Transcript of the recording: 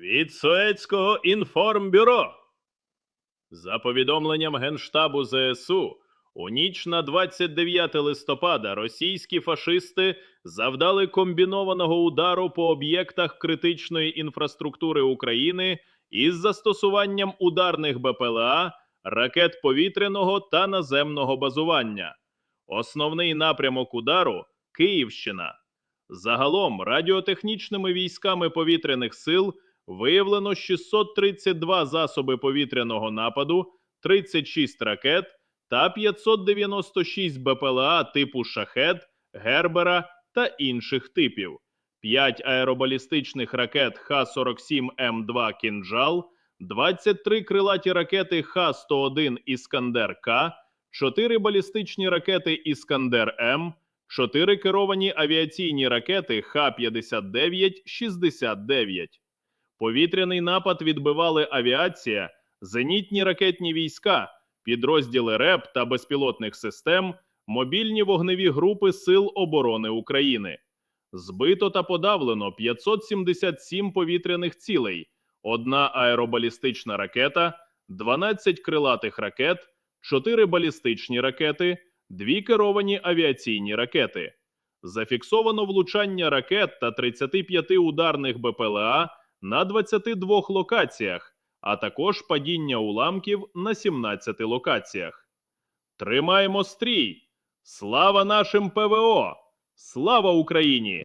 Від Суецького інформбюро. За повідомленням Генштабу ЗСУ, у ніч на 29 листопада російські фашисти завдали комбінованого удару по об'єктах критичної інфраструктури України із застосуванням ударних БПЛА, ракет повітряного та наземного базування. Основний напрямок удару Київщина. Загалом радіотехнічними військами повітряних сил виявлено 632 засоби повітряного нападу, 36 ракет та 596 БПЛА типу Шахет, Гербера та інших типів, 5 аеробалістичних ракет Х-47М2 Кінжал, 23 крилаті ракети Х-101 Іскандер К, 4 балістичні ракети Іскандер М, 4 керовані авіаційні ракети Х-59-69. Повітряний напад відбивали авіація, зенітні ракетні війська, підрозділи РЕП та безпілотних систем, мобільні вогневі групи Сил оборони України. Збито та подавлено 577 повітряних цілей, одна аеробалістична ракета, 12 крилатих ракет, 4 балістичні ракети, дві керовані авіаційні ракети. Зафіксовано влучання ракет та 35 ударних БПЛА на 22 локаціях, а також падіння уламків на 17 локаціях. Тримаємо стрій! Слава нашим ПВО! Слава Україні!